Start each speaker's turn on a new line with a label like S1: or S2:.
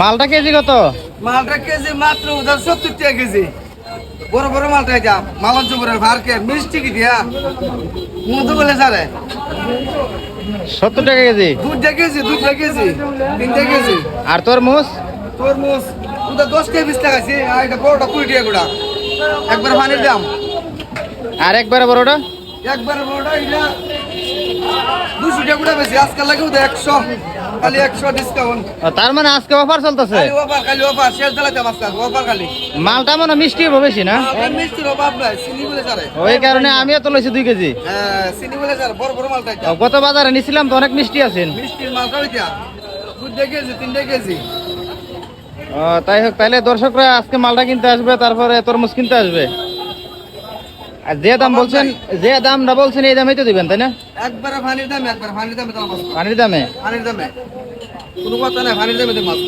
S1: মালটা কেজি কত?
S2: মালটা কেজি মাত্র উধার সত্তর টাকা কেজি। বড় বড় মালটা এটা। মালঞ্চ করে ভারকে মিষ্টি কি দিয়া? মধু বলে সারে।
S1: সত্তর টাকা কেজি?
S2: দুধটা কেজি দুধটা কেজি তিনটা কেজি।
S1: আর তোর মুস
S2: তরমুজ উধার দশ টাকা বিশ টাকা আছে। আর এটা বড়টা কুড়ি টাকা গুড়া। একবার পানির দাম।
S1: আর একবারে বড়টা?
S2: একবার বড়টা এটা দুশো টাকা গুড়া বেশি। আজকাল লাগে উধার একশো। খালি একশো ডিসকাউন্ট
S1: তার মানে আজকে অফার চলতেছে?
S2: খালি অফার খালি অফার শেষ দিলাতে অফার খালি।
S1: মালটা মনে মিষ্টি হবে বেশি না?
S2: অভাব নাই চিনি বলে
S1: ওই কারণে আমিও তো লইছি দুই কেজি।
S2: হ্যাঁ চিনি বলে স্যার বড় বড় মালটা
S1: গত বাজারে নিছিলাম তো অনেক মিষ্টি আছেন।
S2: মিষ্টির মালটা দুধ কেজি তিনটে কেজি।
S1: তাই হোক তাহলে দর্শকরা আজকে মালটা কিনতে আসবে তারপরে তরমুজ কিনতে আসবে। আর যে দাম বলছেন যে দামটা বলছেন এই দামেই তো দিবেন তাই না?
S2: একবারে পানির দামে একবার পানির দামে
S1: পানির দামে?
S2: পানির দামে। কোনো কথা নাই পানির দামে মাছ